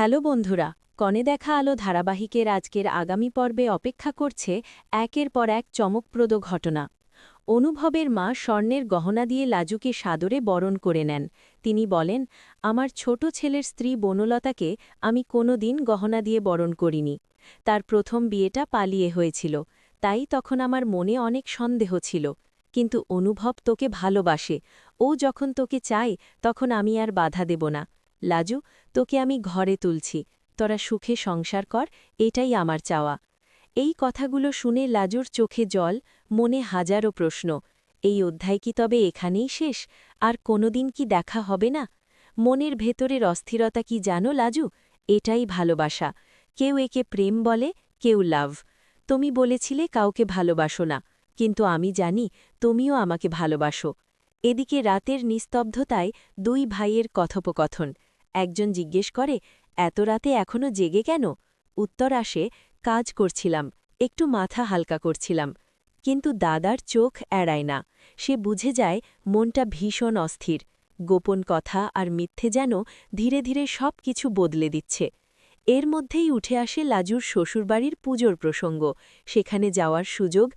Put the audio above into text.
Hello বন্ধুরা, কনে দেখা আলো ধারাবাহিকের আজকের আগামী পর্বে অপেক্ষা করছে একের পর এক চমকপ্রদ ঘটনা। অনুভবের মা স্বর্ণের গহনা দিয়ে লাজুকে সাদরে বরণ করে নেন। তিনি বলেন, আমার ছোট ছেলের স্ত্রী বনলতাকে আমি কোনো দিন গহনা দিয়ে বরণ করিনি। তার প্রথম বিয়েটা পালিয়ে হয়েছিল। তাই তখন আমার মনে অনেক সন্দেহ ছিল। কিন্তু অনুভব তোকে ভালোবাসে। ও যখন তোকে চাই তখন আমি আর বাধা দেব না। লাজু, তোকে আমি ঘরে তুলছি, তোরা সুখে সংসার কর, এটাই আমার চাওয়া। এই কথাগুলো শুনে লাজুর চোখে জল, মনে হাজারো প্রশ্ন, এই অধ্যায় কি তবে এখানেই শেষ? আর কোনোদিন কি দেখা হবে না? মনের ভেতরের অস্থিরতা কি জানো লাজু? এটাই ভালোবাসা। কেউ একে প্রেম বলে, কেউ লাভ। তুমি বলেছিলে কাউকে ভালোবাসো না, কিন্তু আমি জানি তুমিও আমাকে ভালোবাসো। এদিকে রাতের নিস্তব্ধতায় দুই ভাইয়ের কথোপকথন। একজন জিজ্ঞেস করে, এত রাতে এখনও জেগে কেন? উত্তর আসে, কাজ করছিলাম, একটু মাথা হালকা করছিলাম। কিন্তু দাদার চোখ এড়ায় না। সে বুঝে যায়, মনটা ভীষণ অস্থির। গোপন কথা আর মিথ্যে যেন ধীরে ধীরে সব কিছু বদলে দিচ্ছে। এর মধ্যেই উঠে আসে লাজুর শ্বশুরবাড়ির পুজোর প্রসঙ্গ। সেখানে যাওয়ার সুযোগ